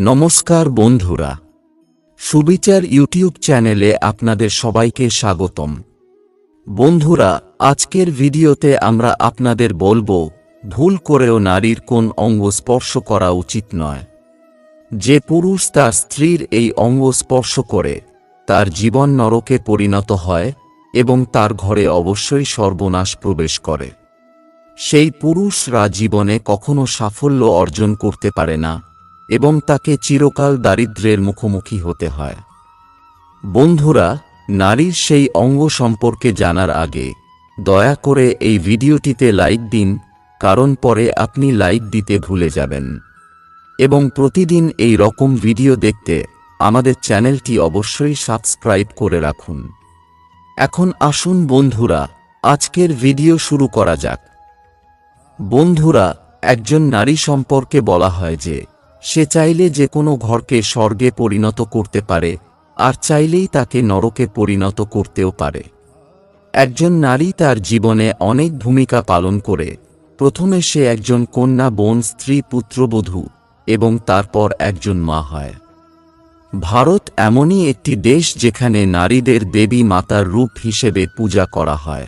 নমস্কার বন্ধুরা। সুবিচার ইউটিউব চ্যানেলে আপনাদের সবাইকে স্বাগতম। বন্ধুরা, আজকের ভিডিওতে আমরা আপনাদের বলব, ভুল করেও নারীর কোন অঙ্গ স্পর্শ করা উচিত নয়। যে পুরুষ তার স্ত্রীর এই অঙ্গ স্পর্শ করে, তার জীবন নরকে পরিণত হয় এবং তার ঘরে অবশ্যই সর্বনাশ প্রবেশ করে। সেই পুরুষরা জীবনে কখনো সাফল্য অর্জন করতে পারে না। এবং তাকে চিরকাল দারিদ্র্যের মুখোমুখি হতে হয়। বন্ধুরা, নারীর সেই অঙ্গ সম্পর্কে জানার আগে, দয়া করে এই ভিডিওটিতে লাইক দিন, কারণ পরে আপনি লাইক দিতে ভুলে যাবেন। এবং প্রতিদিন এই রকম ভিডিও দেখতে আমাদের চ্যানেলটি অবশ্যই সাবস্ক্রাইব করে রাখুন। এখন আসুন বন্ধুরা, আজকের ভিডিও শুরু করা যাক। বন্ধুরা, একজন নারী সম্পর্কে বলা হয় যে সে চাইলে যে কোনো ঘরকে স্বর্গে পরিণত করতে পারে, আর চাইলেই তাকে নরকে পরিণত করতেও পারে। একজন নারী তার জীবনে অনেক ভূমিকা পালন করে। প্রথমে সে একজন কন্যা বোন, স্ত্রী, পুত্রবধূ এবং তারপর একজন মা হয়। ভারত এমনই একটি দেশ যেখানে নারীদের দেবী মাতার রূপ হিসেবে পূজা করা হয়।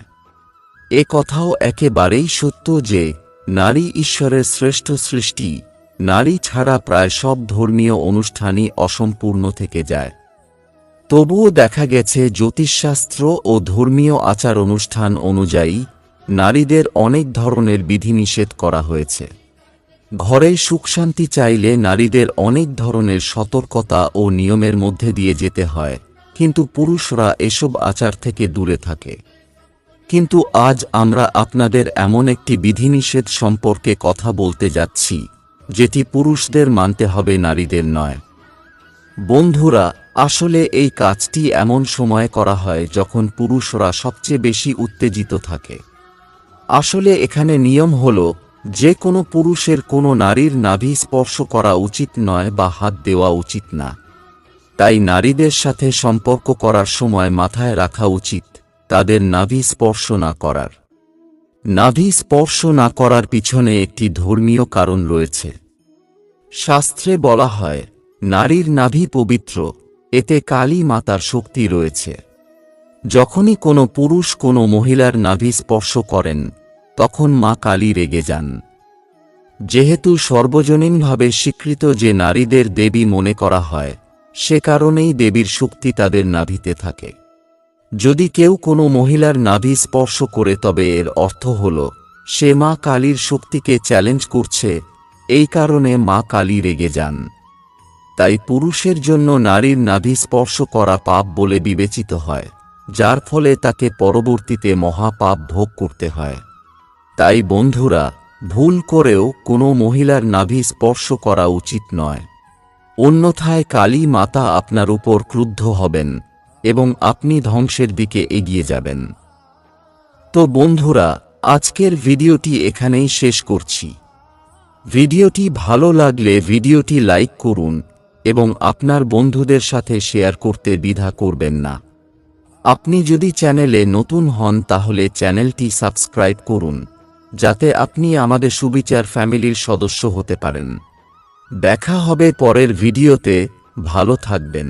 এ কথাও একেবারেই সত্য যে, নারী ঈশ্বরের শ্রেষ্ঠ সৃষ্টি নারী ছাড়া প্রায় সব ধর্মীয় অনুষ্ঠানই অসম্পূর্ণ থেকে যায়। তবুও দেখা গেছে জ্যোতিষশাস্ত্র ও ধর্মীয় আচার অনুষ্ঠান অনুযায়ী নারীদের অনেক ধরনের বিধিনিষেধ করা হয়েছে। ঘরে সুখশান্তি চাইলে নারীদের অনেক ধরনের সতর্কতা ও নিয়মের মধ্যে দিয়ে যেতে হয়, কিন্তু পুরুষরা এসব আচার থেকে দূরে থাকে। কিন্তু আজ আমরা আপনাদের এমন একটি বিধিনিষেধ সম্পর্কে কথা বলতে যাচ্ছি। যেটি পুরুষদের মানতে হবে নারীদের নয়। বন্ধুরা, আসলে এই কাজটি এমন সময় করা হয় যখন পুরুষরা সবচেয়ে বেশি উত্তেজিত থাকে। আসলে এখানে নিয়ম হল, যে কোনো পুরুষের কোনো নারীর নাভি স্পর্শ করা উচিত নয় বা হাত দেওয়া উচিত না। তাই নারীদের সাথে সম্পর্ক করার সময় মাথায় রাখা উচিত তাদের নাভি স্পর্শ না করার। নাভি স্পর্শ না করার পিছনে একটি ধর্মীয় কারণ রয়েছে। শাস্ত্রে বলা হয়, নারীর নাভি পবিত্র, এতে কালী মাতার শক্তি রয়েছে। যখনই কোনো পুরুষ কোনো মহিলার নাভি স্পর্শ করেন, তখন মা কালী রেগে যান। যেহেতু সর্বজনীনভাবে স্বীকৃত যে নারীদের দেবী মনে করা হয়, সে কারণেই দেবীর শক্তি তাদের নাভিতে থাকে। যদি কেউ কোনো মহিলার নাভি স্পর্শ করে তবে এর অর্থ হল, সে মা কালীর শক্তিকে চ্যালেঞ্জ করছে এই কারণে মা কালী রেগে যান। তাই পুরুষের জন্য নারীর নাভি স্পর্শ করা পাপ বলে বিবেচিত হয়, যার ফলে তাকে পরবর্তীতে মহাপাপ ভোগ করতে হয়। তাই বন্ধুরা, ভুল করেও কোনো মহিলার নাভি স্পর্শ করা উচিত নয়। অন্যথায় কালী মাতা আপনার উপর ক্রুদ্ধ হবেন এবং আপনি ধ্বংসের দিকে এগিয়ে যাবেন। তো বন্ধুরা, আজকের ভিডিওটি এখানেই শেষ করছি। ভিডিওটি ভালো লাগলে ভিডিওটি লাইক করুন এবং আপনার বন্ধুদের সাথে শেয়ার করতে দ্বিধা করবেন না। আপনি যদি চ্যানেলে নতুন হন তাহলে চ্যানেলটি সাবস্ক্রাইব করুন, যাতে আপনি আমাদের সুবিচার ফ্যামিলির সদস্য হতে পারেন। দেখা হবে পরের ভিডিওতে, ভালো থাকবেন।